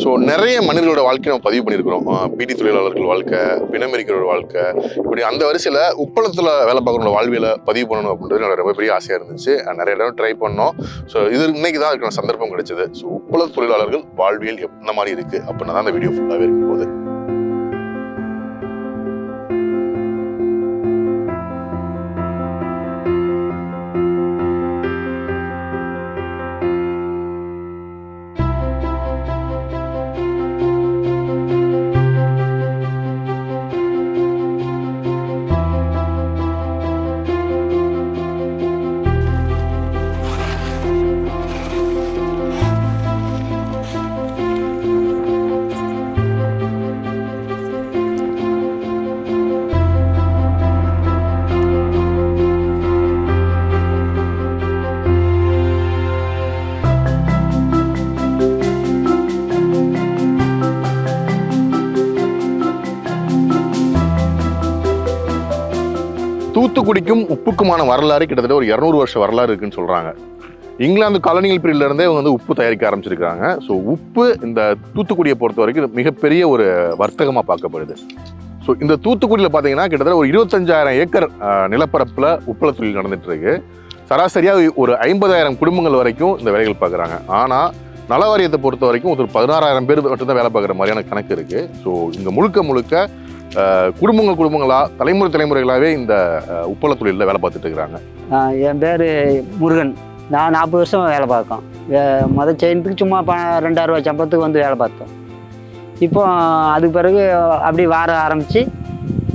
So நிறைய மனிதர்களோட வாழ்க்கையை நம்ம பதிவு பண்ணியிருக்கிறோம். பிடி தொழிலாளர்கள் வாழ்க்கை பிணமெரிக்கிறோட வாழ்க்கை. இப்படி அந்த வரிசையில் உப்பளத்தில் வேலை பார்க்குறோட வாழ்வியலை பதிவு பண்ணணும் அப்படின்றது எனக்கு ரொம்ப பெரிய ஆசையாக இருந்துச்சு. நிறைய இடம் ட்ரை பண்ணோம். ஸோ இது இன்னைக்கு தான் அதுக்கான சந்தர்ப்பம் கிடைச்சது. ஸோ உப்பள தொழிலாளர்கள் வாழ்வியல் எந்த மாதிரி இருக்குது அப்படின்னா தான் அந்த வீடியோ ஃபுல்லாகவே இருக்கும் போது தூத்துக்குடிக்கும் உப்புக்குமான வரலாறு கிட்டத்தட்ட ஒரு இரநூறு வருஷ வரலாறு இருக்குன்னு சொல்கிறாங்க இங்கிலாந்து காலனியல் பிரிவிலிருந்தே இவங்க வந்து உப்பு தயாரிக்க ஆரம்பிச்சிருக்காங்க ஸோ உப்பு இந்த தூத்துக்குடியை பொறுத்த வரைக்கும் மிகப்பெரிய ஒரு வர்த்தகமாக பார்க்கப்படுது. ஸோ இந்த தூத்துக்குடியில் பார்த்தீங்கன்னா கிட்டத்தட்ட ஒரு இருபத்தஞ்சாயிரம் ஏக்கர் நிலப்பரப்பில் உப்பள தொழில் நடந்துட்டு சராசரியாக ஒரு ஐம்பதாயிரம் குடும்பங்கள் வரைக்கும் இந்த வேலைகள் பார்க்குறாங்க ஆனால் நல வாரியத்தை பொறுத்த வரைக்கும் ஒரு பதினாறாயிரம் பேர் மட்டும்தான் வேலை பார்க்குற மாதிரியான கணக்கு இருக்குது ஸோ இங்கே முழுக்க முழுக்க குடும்பங்கள் குடும்பங்களா தலைமுறை தலைமுறைகளாகவே இந்த உப்பள தொழிலில் வேலை பார்த்துட்டு இருக்கிறாங்க. என் பேர் முருகன். நான் நாற்பது வருஷம் வேலை பார்க்கோம் வே- முத செயின்ட்டுக்கு சும்மா ப ரெண்டாயிரம் ரூபாய் சம்பளத்துக்கு வந்து வேலை பார்த்தோம். இப்போ அதுக்கு பிறகு அப்படி வார ஆரம்பித்து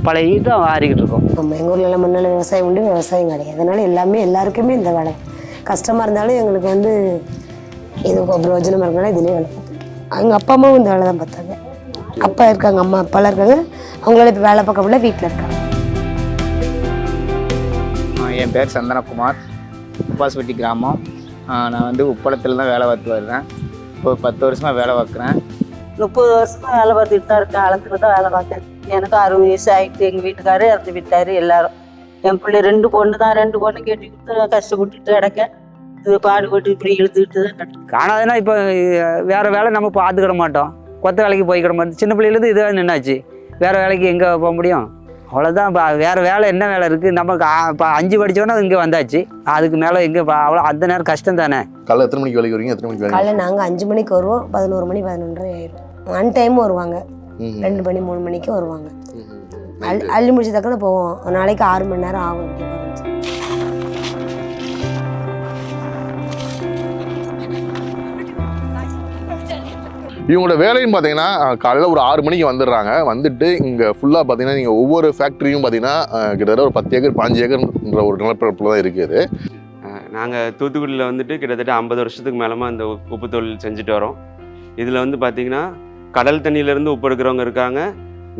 பழகிட்டு வாரிக்கிட்டு இருக்கோம். நம்ம எங்கள் ஊர்லலாம் முன்னால் விவசாயம் உண்டு விவசாயம் கிடையாது. அதனால எல்லாமே எல்லாருக்குமே இந்த வேலை. கஷ்டமாக இருந்தாலும் எங்களுக்கு வந்து இது பிரயோஜனமாக இருக்கனால இதுலேயே வேலை பார்த்துருக்கோம் எங்கள் அப்பா அம்மாவும் இந்த வேலை தான் பார்த்தாங்க. அப்பா இருக்காங்க அம்மா அப்பாலாம் இருக்காங்க. அவங்களால இப்போ வேலை பார்க்க முடியல வீட்டில் இருக்காங்க. என் பேர் சந்தனகுமார். உப்பாஸ்பட்டி கிராமம். நான் வந்து உப்பளத்தில் தான் வேலை பார்த்து வருவேன். இப்போ ஒரு பத்து வருஷமாக வேலை பார்க்குறேன். முப்பது வருஷமா வேலை பார்த்துட்டு தான் இருக்கேன். அளத்துல தான் வேலை பார்த்தேன். எனக்கு அறுபது வயசு ஆகிட்டு எங்கள் வீட்டுக்காரு இறந்து விட்டாரு எல்லாரும். என் பிள்ளை ரெண்டு பொண்ணு தான். ரெண்டு பொண்ணு கேட்டு கொடுத்து கஷ்டப்பட்டுட்டு கிடக்கேன். இது பாடுபட்டு இப்படி இழுத்துக்கிட்டு தான். காணாதுன்னா இப்போ வேறு வேலை நம்ம பார்த்துக்கிட மாட்டோம். கொத்த வேலைக்கு போய்க்கிட மாட்டோம் சின்ன பிள்ளையிலேருந்து இதாக நின்னாச்சு. வேறு வேலைக்கு எங்கே போக முடியும்? அவ்வளோதான் இப்போ வேறு வேலை என்ன வேலை இருக்குது நமக்கு இப்போ அஞ்சு படித்தோன்னா இங்கே வந்தாச்சு. அதுக்கு மேலே எங்கே அவ்வளோ அந்த நேரம் கஷ்டம் தானே? காலைல எத்தனை மணிக்கு வேலைக்கு வரீங்க எத்தனை மணிக்கு காலைல நாங்கள் அஞ்சு மணிக்கு வருவோம். பதினோரு மணி பதினொன்றரை ஆயிடும் அன் டைம் வருவாங்க. ரெண்டு மணி மூணு மணிக்கு வருவாங்க. அள்ளி அள்ளி முடிச்சு தக்கன போவோம். ஒரு நாளைக்கு ஆறு மணி நேரம் ஆகும் இவங்களோட வேலைன்னு பார்த்தீங்கன்னா காலையில் ஒரு ஆறு மணிக்கு வந்துடுறாங்க. வந்துட்டு இங்கே ஃபுல்லாக பார்த்தீங்கன்னா நீங்கள் ஒவ்வொரு ஃபேக்ட்ரியும் பார்த்தீங்கன்னா கிட்டத்தட்ட ஒரு பத்து ஏக்கர் பாஞ்சு ஏக்கர்ன்ற ஒரு நிலப்பரப்பில் தான் இருக்குது நாங்கள் தூத்துக்குடியில் வந்துட்டு கிட்டத்தட்ட ஐம்பது வருஷத்துக்கு மேலமாக இந்த உப்பு தொழில் செஞ்சுட்டு வரோம். இதில் வந்து பார்த்திங்கன்னா கடல் தண்ணியிலேருந்து உப்பு எடுக்கிறவங்க இருக்காங்க.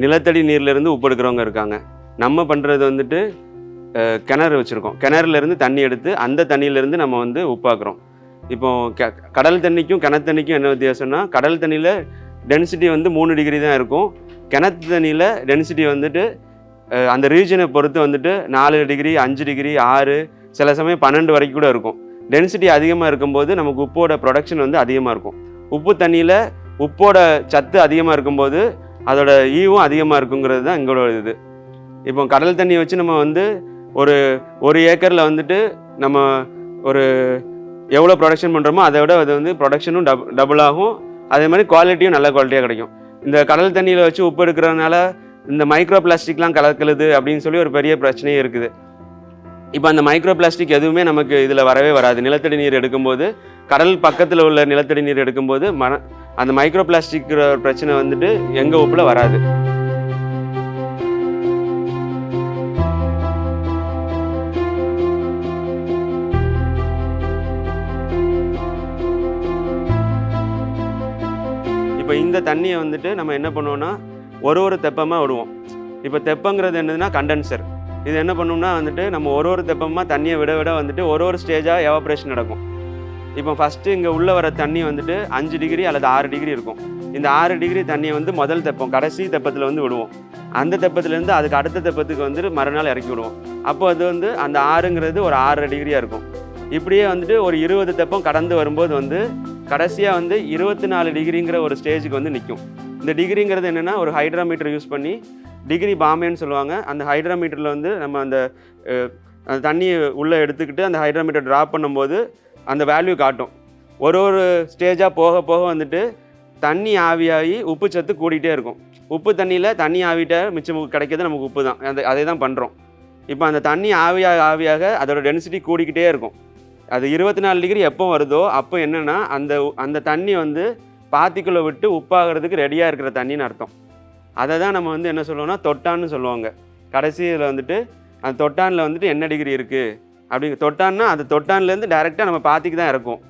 நிலத்தடி நீர்லேருந்து உப்பு எடுக்கிறவங்க இருக்காங்க. நம்ம பண்ணுறது வந்துட்டு கிணறு வச்சுருக்கோம். கிணறுலேருந்து தண்ணி எடுத்து அந்த தண்ணியிலேருந்து நம்ம வந்து உப்பாக்குறோம். இப்போ க கடல் தண்ணிக்கும் கிணத்து தண்ணிக்கும் என்ன வித்தியாசம்னா கடல் தண்ணியில் டென்சிட்டி வந்து மூணு டிகிரி தான் இருக்கும். கிணத்து தண்ணியில் டென்சிட்டி வந்துட்டு அந்த ரீஜனை பொறுத்து வந்துட்டு நாலு டிகிரி அஞ்சு டிகிரி ஆறு சில சமயம் பன்னெண்டு வரைக்கும் கூட இருக்கும். டென்சிட்டி அதிகமாக இருக்கும்போது நமக்கு உப்போட ப்ரொடக்ஷன் வந்து அதிகமாக இருக்கும். உப்பு தண்ணியில் உப்போட சத்து அதிகமாக இருக்கும்போது அதோட ஈவும் அதிகமாக இருக்குங்கிறது தான் எங்களோட இது. இப்போ கடல் தண்ணியை வச்சு நம்ம வந்து ஒரு ஒரு ஏக்கரில் வந்துட்டு நம்ம ஒரு எவ்வளோ ப்ரொடக்ஷன் பண்ணுறோமோ அதை விட அது வந்து ப்ரொடக்ஷனும் டப் டபுள் ஆகும். அதே மாதிரி குவாலிட்டியும் நல்ல குவாலிட்டியாக கிடைக்கும். இந்த கடல் தண்ணியில் வச்சு உப்பு எடுக்கிறதுனால இந்த மைக்ரோ பிளாஸ்டிக்லாம் கலக்கலுது அப்படின்னு சொல்லி ஒரு பெரிய பிரச்சனையே இருக்குது. இப்போ அந்த மைக்ரோ பிளாஸ்டிக் எதுவுமே நமக்கு இதில் வரவே வராது. நிலத்தடி நீர் எடுக்கும்போது கடல் பக்கத்தில் உள்ள நிலத்தடி நீர் எடுக்கும்போது மன அந்த மைக்ரோ பிளாஸ்டிக் பிரச்சனை வந்துட்டு எங்கள் உப்பில் வராது. இந்த தண்ணியை வந்துட்டு நம்ம என்ன பண்ணுவோம்னா ஒரு ஒரு தெப்பமாக விடுவோம். இப்போ தெப்பங்கிறது என்னதுன்னா கண்டென்சர் இது என்ன பண்ணும்னா வந்துட்டு நம்ம ஒரு ஒரு தெப்பமாக தண்ணியை விட விட வந்துட்டு ஒரு ஒரு ஸ்டேஜாக எவாப்ரேஷன் நடக்கும். இப்போ ஃபஸ்ட்டு இங்கே உள்ளே வர தண்ணி வந்துட்டு அஞ்சு டிகிரி அல்லது ஆறு டிகிரி இருக்கும். இந்த ஆறு டிகிரி தண்ணியை வந்து முதல் தெப்பம் கடைசி தெப்பத்தில் வந்து விடுவோம். அந்த தெப்பத்துலேருந்து அதுக்கு அடுத்த தெப்பத்துக்கு வந்துட்டு மறுநாள் இறக்கி விடுவோம். அப்போ அது வந்து அந்த ஆறுங்கிறது ஒரு ஆறரை டிகிரியாக இருக்கும். இப்படியே வந்துட்டு ஒரு இருபது தெப்பம் கடந்து வரும்போது வந்து கடைசியாக வந்து இருபத்தி நாலு டிகிரிங்கிற ஒரு ஸ்டேஜுக்கு வந்து நிற்கும் இந்த டிகிரிங்கிறது என்னென்னா ஒரு ஹைட்ராமீட்டர் யூஸ் பண்ணி டிகிரி பாம்பேன்னு சொல்லுவாங்க. அந்த ஹைட்ராமீட்டரில் வந்து நம்ம அந்த அந்த தண்ணியை உள்ளே எடுத்துக்கிட்டு அந்த ஹைட்ராமீட்டர் ட்ராப் பண்ணும்போது அந்த வேல்யூ காட்டும். ஒரு ஒரு ஸ்டேஜாக போக போக வந்துட்டு தண்ணி ஆவியாகி உப்பு சத்து கூடிகிட்டே இருக்கும். உப்பு தண்ணியில் தண்ணி ஆவிட்ட மிச்சம் கிடைக்கிறது நமக்கு உப்பு தான். அந்த அதே தான் பண்ணுறோம் இப்போ அந்த தண்ணி ஆவியாக ஆவியாக அதோட டென்சிட்டி கூடிக்கிட்டே இருக்கும். அது இருபத்தி நாலு டிகிரி எப்போ வருதோ அப்போ என்னென்னா அந்த அந்த தண்ணி வந்து பாத்திக்குள்ளே விட்டு உப்பாகிறதுக்கு ரெடியாக இருக்கிற தண்ணின்னு அர்த்தம். அதை தான் நம்ம வந்து என்ன சொல்லுவோம்னா தொட்டான்னு சொல்லுவாங்க. கடைசியில் வந்துட்டு அந்த தொட்டானில் வந்துட்டு என்ன டிகிரி இருக்குது அப்படிங்க தொட்டான்னா அந்த தொட்டான்லேருந்து டேரெக்டாக நம்ம பாத்திக்கு தான் இறக்கும்.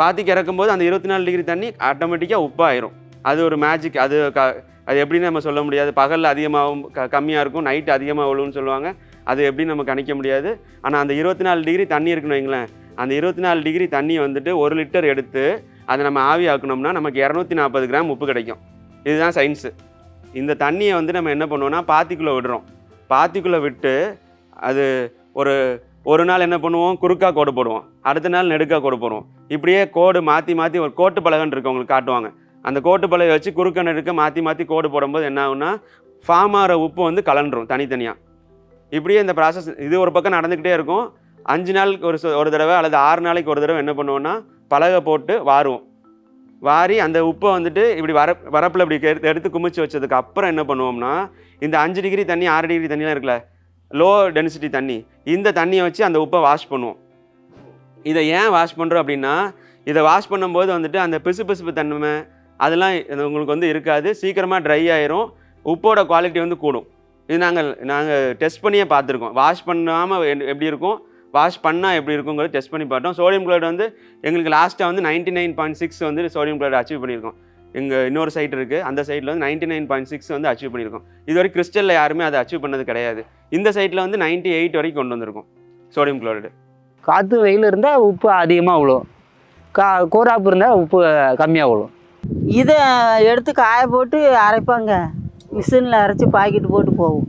பாத்திக்கு இறக்கும்போது அந்த இருபத்தி நாலு டிகிரி தண்ணி ஆட்டோமேட்டிக்காக உப்பாயிரும். அது ஒரு மேஜிக் அது க அது எப்படின்னு நம்ம சொல்ல முடியாது. பகலில் அதிகமாகவும் க கம்மியாக இருக்கும் நைட்டு அதிகமாக விழுன்னு சொல்லுவாங்க. அது எப்படி நம்ம கணிக்க முடியாது. ஆனால் அந்த இருபத்தி நாலு டிகிரி தண்ணி இருக்குன்னு வைங்களேன் அந்த இருபத்தி நாலு டிகிரி தண்ணி வந்துட்டு ஒரு லிட்டர் எடுத்து அதை நம்ம ஆவி ஆக்கணும்னா நமக்கு இரநூத்தி நாற்பது கிராம் உப்பு கிடைக்கும். இதுதான் சயின்ஸு இந்த தண்ணியை வந்து நம்ம என்ன பண்ணுவோம்னா பாத்திக்குள்ளே விடுறோம். பாத்திக்குள்ளே விட்டு அது ஒரு ஒரு நாள் என்ன பண்ணுவோம்? குறுக்காக கோடு போடுவோம். அடுத்த நாள் நெடுக்கா கோடு போடுவோம். இப்படியே கோடு மாற்றி மாற்றி ஒரு கோட்டு பலகன் இருக்கு உங்களுக்கு காட்டுவாங்க. அந்த கோட்டு பலகை வச்சு குறுக்க நெடுக்க மாற்றி மாற்றி கோடு போடும்போது என்ன ஆகும்னா ஃபார்ம் ஆகிற உப்பு வந்து கலண்டுரும் தனித்தனியாக இப்படியே இந்த ப்ராசஸ் இது ஒரு பக்கம் நடந்துக்கிட்டே இருக்கும். அஞ்சு நாளுக்கு ஒரு ச- ஒரு தடவை அல்லது ஆறு நாளைக்கு ஒரு தடவை என்ன பண்ணுவோம்னா பலகை போட்டு வாருவோம். வாரி அந்த உப்பை வந்துட்டு இப்படி வர வரப்பில் இப்படி எடுத்து எடுத்து குமிச்சு வச்சதுக்கு அப்புறம் என்ன பண்ணுவோம்னா இந்த அஞ்சு டிகிரி தண்ணி ஆறு டிகிரி தண்ணிலாம் இருக்குல்ல லோ டென்சிட்டி தண்ணி இந்த தண்ணியை வச்சு அந்த உப்பை வாஷ் பண்ணுவோம். இதை ஏன் வாஷ் பண்ணுறோம் அப்படின்னா இதை வாஷ் பண்ணும்போது வந்துட்டு அந்த பிசு பிசுப்பு தன்மை அதெல்லாம் இது உங்களுக்கு வந்து இருக்காது. சீக்கிரமாக ட்ரை ஆயிரும். உப்போட குவாலிட்டி வந்து கூடும். இது நாங்கள் நாங்கள் டெஸ்ட் பண்ணியே பார்த்துருக்கோம். வாஷ் பண்ணாமல் எப்படி இருக்கும்? வாஷ் பண்ணால் எப்படி இருக்குங்கிறது டெஸ்ட் பண்ணி பார்த்தோம். சோடியம் குளோரைடு வந்து எங்களுக்கு லாஸ்ட்டாக வந்து நைன்டி நைன் பாயிண்ட் சிக்ஸ் வந்து சோடியம் குளோரைடு அச்சீவ் பண்ணியிருக்கோம். எங்கள் இன்னொரு சைட் இருக்குது அந்த சைட்டில் வந்து நைன்டி நைன் பாயிண்ட் சிக்ஸ் வந்து அச்சீவ் பண்ணியிருக்கோம். இது வரைக்கும் கிறிஸ்டலில் யாருமே அதை அச்சீவ் பண்ணது கிடையாது. இந்த சைட்டில் வந்து நைன்ட்டி எயிட் வரைக்கும் கொண்டு வந்திருக்கோம். சோடியம் குளோரைடு காற்று வெயில் இருந்தால் உப்பு அதிகமாக விழும் கா கோராப்பு இருந்தால் உப்பு கம்மியாக விழும் இதை எடுத்து காய போட்டு அரைப்பாங்க. மிஷினில் அரைச்சி பாக்கெட் போட்டு போகும்.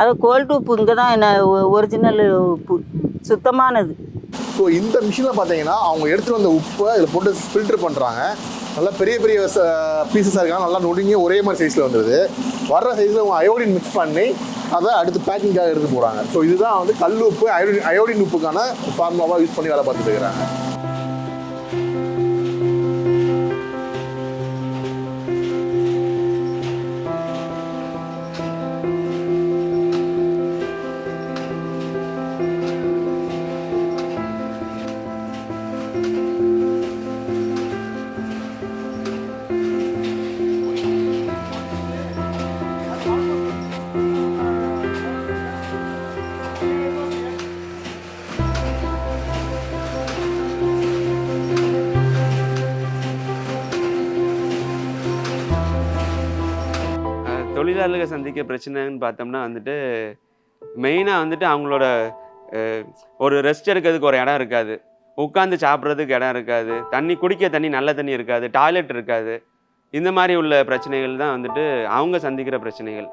அது கோல்டு உப்பு இங்கே தான் என்ன ஒரிஜினல் உப்பு. சுத்தமானது. ஸோ இந்த மிஷினில் பார்த்தீங்கன்னா அவங்க எடுத்துகிட்டு வந்த உப்பை இதில் போட்டு ஃபில்டர் பண்ணுறாங்க நல்லா பெரிய பெரிய பீசஸாக இருக்காங்க. நல்லா நொடுங்கி ஒரே மாதிரி சைஸில் வந்துடுது வர்ற சைஸில் அவங்க அயோடின் மிக்ஸ் பண்ணி அதை அடுத்து பேக்கிங்காக எடுத்து போகிறாங்க ஸோ இதுதான் வந்து கல் உப்பு அயோடின் அயோடின் உப்புக்கான ஃபார்முலாவாக யூஸ் பண்ணி வேலை பார்த்துட்டு இருக்கிறாங்க. தொழிலாளர்கள் சந்திக்க பிரச்சனைன்னு பார்த்தோம்னா வந்துட்டு மெயினாக வந்துட்டு அவங்களோட ஒரு ரெஸ்ட் எடுக்கிறதுக்கு ஒரு இடம் இருக்காது. உட்காந்து சாப்பிட்றதுக்கு இடம் இருக்காது. தண்ணி குடிக்க தண்ணி நல்ல தண்ணி இருக்காது. டாய்லெட் இருக்காது. இந்த மாதிரி உள்ள பிரச்சனைகள் தான் வந்துட்டு அவங்க சந்திக்கிற பிரச்சனைகள்.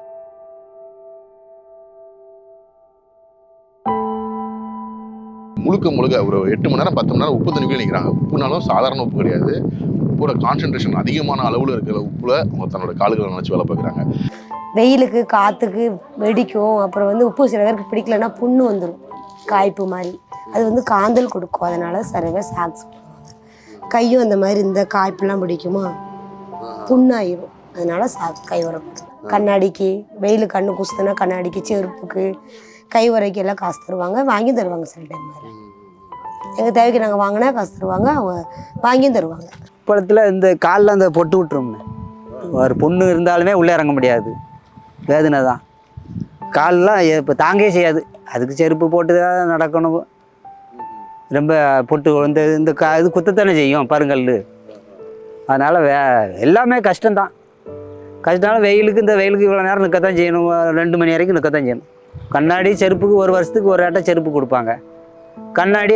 முழுக்க முழுக்க ஒரு எட்டு மணி நேரம் பத்து மணி நேரம் உப்பு தண்ணிக்குள்ளே நிற்கிறாங்க உப்புனாலும் சாதாரண உப்பு கிடையாது. உப்போட கான்சன்ட்ரேஷன் அதிகமான அளவில் இருக்கிற உப்புல அவங்க தன்னோட கால்களை நினச்சி வேலை பார்க்குறாங்க. வெயிலுக்கு காற்றுக்கு வெடிக்கும். அப்புறம் வந்து உப்பு சில பேருக்கு பிடிக்கலன்னா புண்ணு வந்துடும் காய்ப்பு மாதிரி. அது வந்து காந்தல் கொடுக்கும். அதனால சில பேர் சாக்ஸ் கையும் அந்த மாதிரி இந்த காய்ப்புலாம் பிடிக்குமா? புண்ணாயிரும். அதனால சா கை உரைப்படும் கண்ணாடிக்கு வெயில் கண்ணு குசுதுன்னா கண்ணாடிக்கு செருப்புக்கு கை உரைக்கு எல்லாம் காசு தருவாங்க. வாங்கி தருவாங்க சில டைம் மாதிரி. எங்கள் தேவைக்கு நாங்கள் வாங்கினா காசு தருவாங்க. அவங்க வாங்கியும் தருவாங்க. படத்தில் இந்த காலில் அந்த பொட்டு விட்டுரும்னு. ஒரு பொண்ணு இருந்தாலுமே உள்ளே இறங்க முடியாது. வேதனை தான் கால்லாம் இப்போ தாங்கே செய்யாது. அதுக்கு செருப்பு போட்டு தான் நடக்கணும். ரொம்ப பொட்டு இந்த இந்த கா இது குத்தத்தானே செய்யும் பருங்கல் அதனால் வே எல்லாமே கஷ்டம்தான். கஷ்டம் வெயிலுக்கு இந்த வெயிலுக்கு இவ்வளோ நேரம் நிற்கத்தான் செய்யணும். ரெண்டு மணி வரைக்கும் நிற்கத்தான் செய்யணும். கண்ணாடி செருப்புக்கு ஒரு வருஷத்துக்கு ஒரு ஆட்டம் செருப்பு கொடுப்பாங்க. கண்ணாடி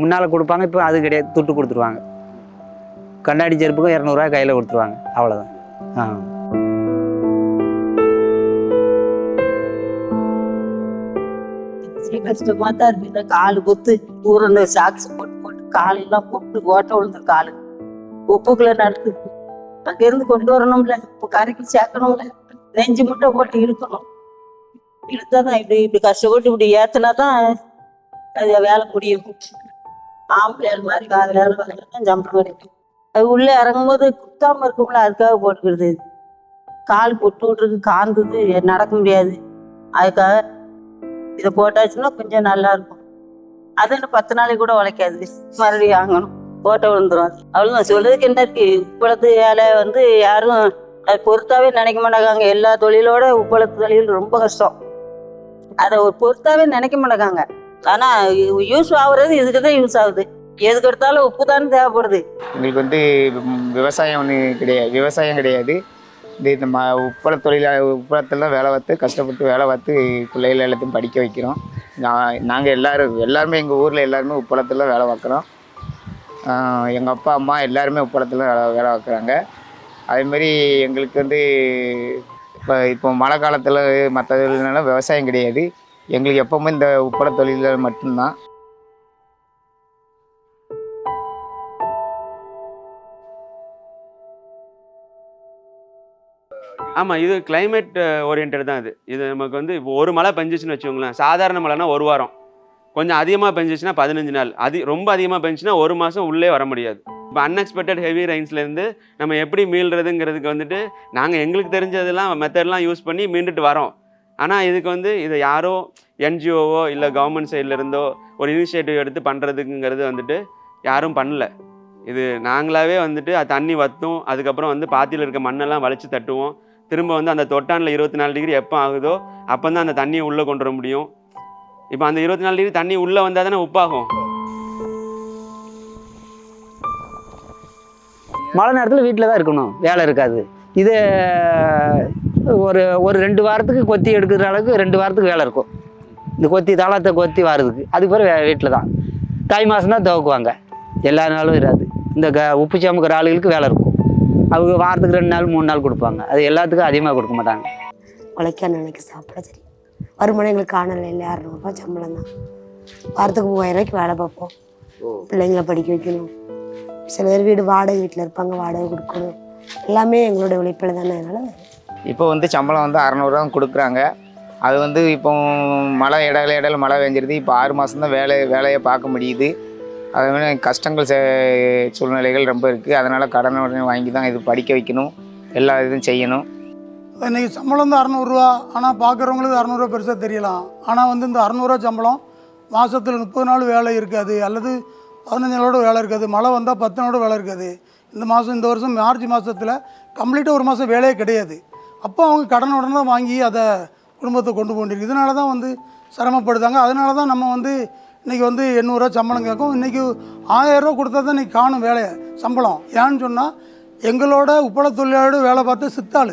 முன்னால் கொடுப்பாங்க இப்போ அது கிடையாது துட்டு கொடுத்துருவாங்க. கண்ணாடி செருப்புக்கும் இரநூறுவா கையில் கொடுத்துருவாங்க. அவ்வளோதான் ஆ. கஷ்டமா தான் இருக்கு இந்த காலு குத்து ஊரில் சாக்ஸ் போட்டு போட்டு காலெல்லாம் போட்டு ஓட்ட விழுந்து காலு. உப்புக்குள்ள நடத்து அங்கிருந்து கொண்டு வரணும்ல. இப்போ கரைக்கு சேர்க்கணும்ல. நெஞ்சு முட்டை போட்டு இழுக்கணும். இழுத்தாதான் இப்படி இப்படி கஷ்டப்பட்டு இப்படி ஏத்துனா தான் அது வேலை முடியும். ஆம்பளை மாதிரி காது வேலை தான் ஜம்பு கிடைக்கும். அது உள்ளே இறங்கும்போது குத்தாமல் இருக்கும்ல அதுக்காக போட்டுக்கிறது. கால் பொட்டு விட்டுருக்கு காந்தது நடக்க முடியாது. அதுக்காக இதை போட்டாச்சுன்னா கொஞ்சம் நல்லா இருக்கும் அது என்ன பத்து நாளைக்கு கூட உழைக்காது. மறுபடியும் வாங்கணும். போட்ட விழுந்துடும் அது. அவ்வளோதான் சொல்றதுக்கு என்ன இருக்கு? உப்பளத்து வேலை வந்து யாரும் அது பொறுத்தாவே நினைக்க மாட்டாங்க. எல்லா தொழிலோட உப்பளத்து தொழில் ரொம்ப கஷ்டம். அதை ஒரு பொறுத்தாவே நினைக்க மாட்டாங்க. ஆனா யூஸ் ஆகுறது இதுக்கு தான் யூஸ் ஆகுது. எதுக்கு எடுத்தாலும் உப்பு தானே தேவைப்படுது. எங்களுக்கு வந்து விவசாயம் ஒன்று கிடையாது. விவசாயம் கிடையாது. இந்த இந்த ம உப்பள தொழிலா உப்பளத்தில் வேலை பார்த்து கஷ்டப்பட்டு வேலை பார்த்து பிள்ளைகள் எல்லாத்தையும் படிக்க வைக்கிறோம். நான் நாங்கள் எல்லாரும் எல்லாருமே எங்கள் ஊரில் எல்லாருமே உப்பளத்தில் வேலை பார்க்குறோம். எங்கள் அப்பா அம்மா எல்லாருமே உப்பளத்தில் வேலை வேலை பார்க்குறாங்க. அதேமாரி எங்களுக்கு வந்து இப்போ இப்போ மழை காலத்தில் மற்ற தொழில்னால விவசாயம் கிடையாது. எங்களுக்கு எப்போவுமே இந்த உப்பள தொழிலில் மட்டும்தான். ஆமாம் இது கிளைமேட் ஓரியன்ட் தான் இது. இது நமக்கு வந்து இப்போ ஒரு மழை பெஞ்சிச்சுன்னு வச்சுக்கோங்களேன் சாதாரண மழைனா ஒரு வாரம். கொஞ்சம் அதிகமாக பெஞ்சிச்சுன்னா பதினஞ்சு நாள். அதி ரொம்ப அதிகமாக பெஞ்சுன்னா ஒரு மாதம் உள்ளே வர முடியாது. இப்போ அன்எக்ஸ்பெக்டட் ஹெவி ரெயின்ஸ்லேருந்து நம்ம எப்படி மீள்றதுங்கிறதுக்கு வந்துட்டு நாங்கள் எங்களுக்கு தெரிஞ்சதெல்லாம் மெத்தட்லாம் யூஸ் பண்ணி மீண்டுட்டு வரோம். ஆனால் இதுக்கு வந்து இதை யாரோ என்ஜிஓவோ இல்லை கவர்மெண்ட் சைட்லேருந்தோ ஒரு இனிஷியேட்டிவ் எடுத்து பண்ணுறதுக்குங்கிறது வந்துட்டு யாரும் பண்ணல. இது நாங்களாவே வந்துட்டு அது தண்ணி வற்றும் அதுக்கப்புறம் வந்து பாத்தியில் இருக்க மண்ணெல்லாம் வலிச்சு தட்டுவோம். திரும்ப வந்து அந்த தொட்டானில் இருபத்தி நாலு டிகிரி எப்போ ஆகுதோ அப்போ தான் அந்த தண்ணியை உள்ளே கொண்டு வர முடியும். இப்போ அந்த இருபத்தி நாலு டிகிரி தண்ணி உள்ளே வந்தால் தானே உப்பாகும். மழை நேரத்தில் வீட்டில் தான் இருக்கணும். வேலை இருக்காது. இது ஒரு ஒரு ரெண்டு வாரத்துக்கு கொத்தி எடுக்கிற அளவுக்கு ரெண்டு வாரத்துக்கு வேலை இருக்கும். இந்த கொத்தி தாளத்தை கொத்தி வாரதுக்கு. அதுக்கு பிறகு வீட்டில் தான். தை மாதம் தான் துவக்குவாங்க. எல்லா நாளும் இராது. இந்த க உப்பு சமைக்கிற ஆளுகளுக்கு வேலை இருக்கும். அவங்க வாரத்துக்கு ரெண்டு நாள் மூணு நாள் கொடுப்பாங்க. அது எல்லாத்துக்கும் அதிகமாக கொடுக்க மாட்டாங்க. உழைக்க நினைக்க சாப்பிட தெரியும் வருமானம் எங்களுக்கு காணல இல்லை இரநூறுபா சம்பளம் தான். வாரத்துக்கு மூவாயிரம் ரூபாய்க்கு வேலை பார்ப்போம். பிள்ளைங்கள படிக்க வைக்கணும். சில பேர் வீடு வாடகை வீட்டில் இருப்பாங்க வாடகை கொடுக்கணும். எல்லாமே எங்களோட உழைப்பில் தானே அதனால் இப்போ வந்து சம்பளம் வந்து அறநூறுவா கொடுக்குறாங்க. அது வந்து இப்போ மழை இடையில இடையில மழை பெஞ்சிருது. இப்போ ஆறு மாதம் தான் வேலை வேலையை பார்க்க முடியுது. அது மாதிரி கஷ்டங்கள் சூழ்நிலைகள் ரொம்ப இருக்குது அதனால் கடன் உடனே வாங்கி தான் இது படிக்க வைக்கணும். எல்லா இதுவும் செய்யணும். இன்றைக்கி சம்பளம் வந்து அறநூறுரூவா ஆனால் பார்க்குறவங்களுக்கு அறநூறுவா பெருசாக தெரியலாம். ஆனால் வந்து இந்த அறநூறுவா சம்பளம் மாதத்தில் முப்பது நாள் வேலை இருக்காது. அல்லது பதினஞ்சு நாளோட வேலை இருக்காது. மழை வந்தால் பத்து நாளோட வேலை இருக்காது. இந்த மாதம் இந்த வருஷம் மார்ச் மாதத்தில் கம்ப்ளீட்டாக ஒரு மாதம் வேலையே கிடையாது. அப்போ அவங்க கடன் உடனே தான் வாங்கி அதை குடும்பத்தை கொண்டு போண்டிருக்கு இதனால தான் வந்து சிரமப்படுதாங்க. அதனால தான் நம்ம வந்து இன்றைக்கி வந்து எண்ணூறுரூவா சம்பளம் கேட்கும். இன்றைக்கி ஆயிரரூவா கொடுத்தா தான் இன்றைக்கி காணும் வேலையை சம்பளம். ஏன்னு சொன்னால் எங்களோட உப்பள தொழிலாளோட வேலை பார்த்து சித்தாள்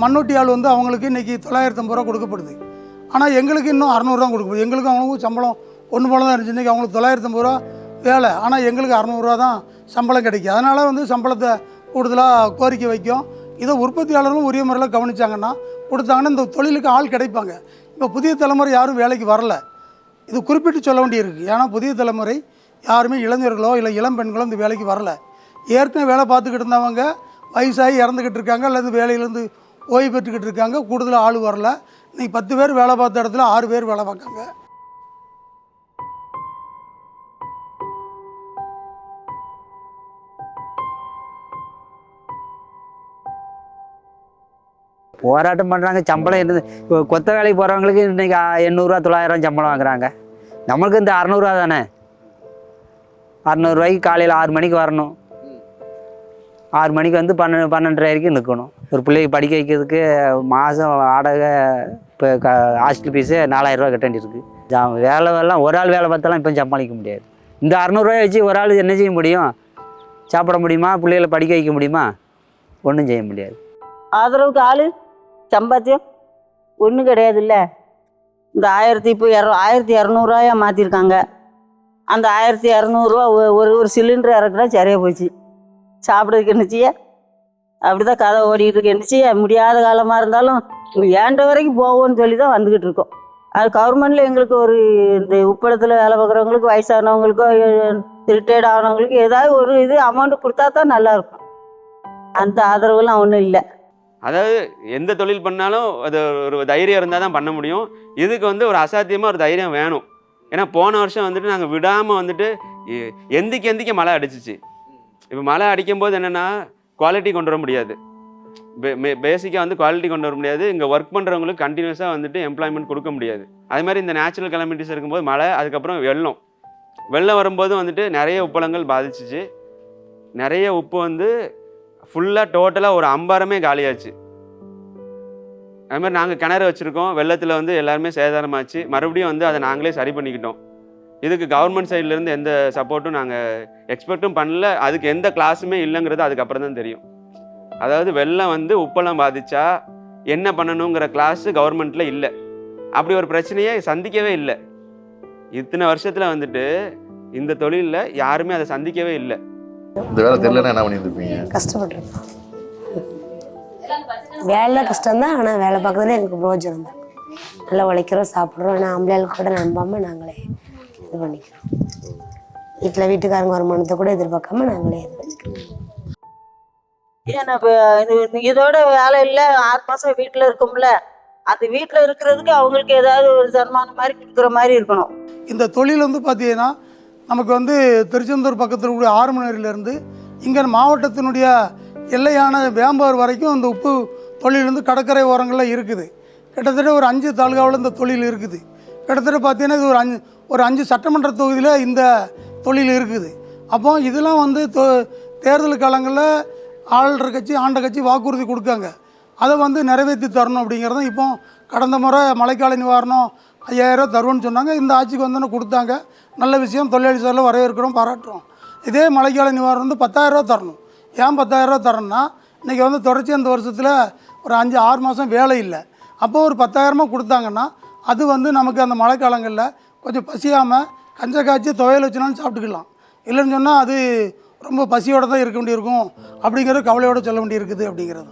மண்ணூட்டி ஆள் வந்து அவங்களுக்கு இன்றைக்கி தொள்ளாயிரத்தி ஐம்பது ரூபா கொடுக்கப்படுது. ஆனால் எங்களுக்கு இன்னும் அறநூறுவா கொடுக்கப்படுது. எங்களுக்கு அவங்களுக்கும் சம்பளம் ஒன்று போல தான் இருந்துச்சு. இன்றைக்கி அவங்களுக்கு தொள்ளாயிரத்தம்பது ரூபா வேலை. ஆனால் எங்களுக்கு அறநூறுவா தான் சம்பளம் கிடைக்கும் அதனால் வந்து சம்பளத்தை கூடுதலாக கோரிக்கை வைக்கும். இதை உற்பத்தியாளர்களும் உரிய முறையில் கவனிச்சாங்கன்னா கொடுத்தாங்கன்னா இந்த தொழிலுக்கு ஆள் கிடைப்பாங்க. இப்போ புதிய தலைமுறை யாரும் வேலைக்கு வரல. இது குறிப்பிட்டு சொல்ல வேண்டியிருக்கு. ஏன்னா புதிய தலைமுறை யாருமே இளைஞர்களோ இல்லை இளம் பெண்களோ இந்த வேலைக்கு வரல. ஏற்கனவே வேலை பார்த்துக்கிட்டு இருந்தவங்க வயசாகி இறந்துக்கிட்டு இருக்காங்க அல்லது வேலையிலேருந்து ஓய்வு பெற்றுக்கிட்டு இருக்காங்க கூடுதலாக ஆள் வரல. இன்னைக்கு பத்து பேர் வேலை பார்த்த இடத்துல ஆறு பேர் வேலை பார்க்காங்க. போராட்டம் பண்ணுறாங்க சம்பளம் என்னது? கொத்த வேலைக்கு போகிறவங்களுக்கு இன்றைக்கி எண்ணூறுரூவா தொள்ளாயிரம் சம்பளம் வாங்குறாங்க. நம்மளுக்கு இந்த அறநூறுவா தானே? அறநூறுவாய்க்கு காலையில் ஆறு மணிக்கு வரணும். ஆறு மணிக்கு வந்து பன்னெண்டு பன்னெண்டரை வரைக்கும் நிற்கணும். ஒரு பிள்ளைக்கு படிக்க வைக்கிறதுக்கு மாதம் வாடகை இப்போ க ஹாஸ்டல் ஃபீஸு நாலாயிரரூவா கட்ட வேண்டியிருக்கு. ஜா- வேலை எல்லாம் ஒரு ஆள் வேலை பார்த்தாலும் இப்போ சமாளிக்க முடியாது. இந்த அறநூறுவாயை வச்சு ஒரு ஆள் என்ன செய்ய முடியும்? சாப்பிட முடியுமா? பிள்ளைகளை படிக்க வைக்க முடியுமா? ஒன்றும் செய்ய முடியாது. ஆதரவுக்கு ஆள் சம்பாத்தியம் ஒன்றும் கிடையாதுல்ல? இந்த ஆயிரத்தி இப்போ இரநூ ஆயிரத்தி இரநூறுவாயா மாற்றிருக்காங்க அந்த ஆயிரத்தி இரநூறுவா ஒரு ஒரு சிலிண்டர் இறக்குனா சரியாக போச்சு. சாப்பிட்றதுக்கு என்னச்சிய அப்படி தான் கதை ஓடிக்கிட்டு இருக்கு. என்னச்சிய முடியாத காலமாக இருந்தாலும் ஏண்ட வரைக்கும் போவோம்னு சொல்லி தான் வந்துக்கிட்டு இருக்கோம். அது கவர்மெண்ட்டில் எங்களுக்கு ஒரு இந்த உப்பளத்தில் வேலை பார்க்குறவங்களுக்கு வயசானவங்களுக்கோ ரிட்டையர்ட் ஆனவங்களுக்கு ஏதாவது ஒரு இது அமௌண்ட் கொடுத்தா தான் நல்லாயிருக்கும் அந்த ஆதரவுலாம் ஒன்றும் இல்லை. அதாவது எந்த தொழில் பண்ணாலும் அது ஒரு தைரியம் இருந்தால் தான் பண்ண முடியும். இதுக்கு வந்து ஒரு அசாத்தியமாக ஒரு தைரியம் வேணும். ஏன்னா போன வருஷம் வந்துட்டு நாங்கள் விடாமல் வந்துட்டு எந்திக்கு எந்திக்க மழை அடிச்சிச்சு. இப்போ மழை அடிக்கும்போது என்னென்னா குவாலிட்டி கொண்டு வர முடியாது. பேசிக்காக வந்து குவாலிட்டி கொண்டு வர முடியாது. இங்கே ஒர்க் பண்ணுறவங்களுக்கு கண்டினியூஸாக வந்துட்டு எம்ப்ளாய்மெண்ட் கொடுக்க முடியாது. அதே மாதிரி இந்த நேச்சுரல் கலமிட்டிஸ் இருக்கும்போது மழை அதுக்கப்புறம் வெள்ளம். வெள்ளம் வரும்போது வந்துட்டு நிறைய உப்பளங்கள் பாதிச்சிச்சு. நிறைய உப்பு வந்து ஃபுல்லாக டோட்டலாக ஒரு அம்பாரமே காலியாச்சு. அது மாதிரி நாங்கள் கிணறு வச்சுருக்கோம். வெள்ளத்தில் வந்து எல்லாருமே சேதாரமாச்சு. மறுபடியும் வந்து அதை நாங்களே சரி பண்ணிக்கிட்டோம். இதுக்கு கவர்மெண்ட் சைட்லேருந்து எந்த சப்போர்ட்டும் நாங்கள் எக்ஸ்பெக்ட்டும் பண்ணல. அதுக்கு எந்த கிளாஸுமே இல்லைங்கிறது அதுக்கப்புறம் தான் தெரியும். அதாவது வெள்ளம் வந்து உப்பெல்லாம் பாதிச்சா என்ன பண்ணணுங்கிற கிளாஸு கவர்மெண்ட்டில் இல்லை. அப்படி ஒரு பிரச்சனையை சந்திக்கவே இல்லை. இத்தனை வருஷத்தில் வந்துட்டு இந்த தொழிலில் யாருமே அதை சந்திக்கவே இல்லை. இந்த வேலை தெரியலன்னா என்ன பண்ணியிருப்பீங்க கஷ்டப்பட்டுருப்போம். வேலை கஷ்டம்தான் ஆனால் வேலை பார்க்கறதுல எனக்கு பிரோஜனம் தான். நல்லா உழைக்கிறோம் சாப்பிட்றோம் ஆனால் ஆம்பளையால் கூட நம்பாமல் நாங்களே இது பண்ணிக்கிறோம். வீட்டில் வீட்டுக்காரங்க வருமானத்தை கூட எதிர்பார்க்காம நாங்களே இது பண்ணிக்கிறோம். ஏன்னா இப்போ இது இதோட வேலை இல்லை ஆறு மாதம் வீட்டில் இருக்கும்ல அந்த வீட்டில் இருக்கிறதுக்கு அவங்களுக்கு ஏதாவது ஒரு தன்மானம் மாதிரி கொடுக்குற மாதிரி இருக்கணும். இந்த தொழில் வந்து பார்த்தீங்கன்னா நமக்கு வந்து திருச்செந்தூர் பக்கத்தில் இருக்கக்கூடிய ஆறுமணரிலிருந்து இங்கே மாவட்டத்தினுடைய எல்லையான வேம்பார் வரைக்கும் இந்த உப்பு தொழில் வந்து கடற்கரை ஓரங்களில் இருக்குது. கிட்டத்தட்ட ஒரு அஞ்சு தாலுகாவில் இந்த தொழில் இருக்குது. கிட்டத்தட்ட பார்த்தீங்கன்னா இது ஒரு அஞ்சு ஒரு அஞ்சு சட்டமன்ற தொகுதியில் இந்த தொழில் இருக்குது. அப்போ இதெல்லாம் வந்து தொ தேர்தல் காலங்களில் ஆளுற கட்சி ஆண்ட கட்சி வாக்குறுதி கொடுக்காங்க. அதை வந்து நிறைவேற்றி தரணும் அப்படிங்கிறது இப்போ கடந்த முறை மழைக்கால நிவாரணம் ஐயாயிரம் தருவோம்னு சொன்னாங்க. இந்த ஆட்சிக்கு வந்தோன்னே கொடுத்தாங்க. நல்ல விஷயம் தொழிலாளி சாரில் வரவேற்கிறோம் பாராட்டுறோம். இதே மழைக்கால நிவாரணம் வந்து பத்தாயிரரூவா தரணும். ஏன் பத்தாயிரரூவா தரணும்னா இன்றைக்கி வந்து தொடர்ச்சி அந்த வருஷத்தில் ஒரு அஞ்சு ஆறு மாதம் வேலை இல்லை. அப்போ ஒரு பத்தாயிரமா கொடுத்தாங்கன்னா அது வந்து நமக்கு அந்த மழைக்காலங்களில் கொஞ்சம் பசியாமல் கஞ்ச காய்ச்சி துவையல் வச்சுனாலும் சாப்பிட்டுக்கலாம். இல்லைன்னு சொன்னால் அது ரொம்ப பசியோடு தான் இருக்க வேண்டியிருக்கும். அப்படிங்கிறது கவலையோடு சொல்ல வேண்டியிருக்குது அப்படிங்கிறது.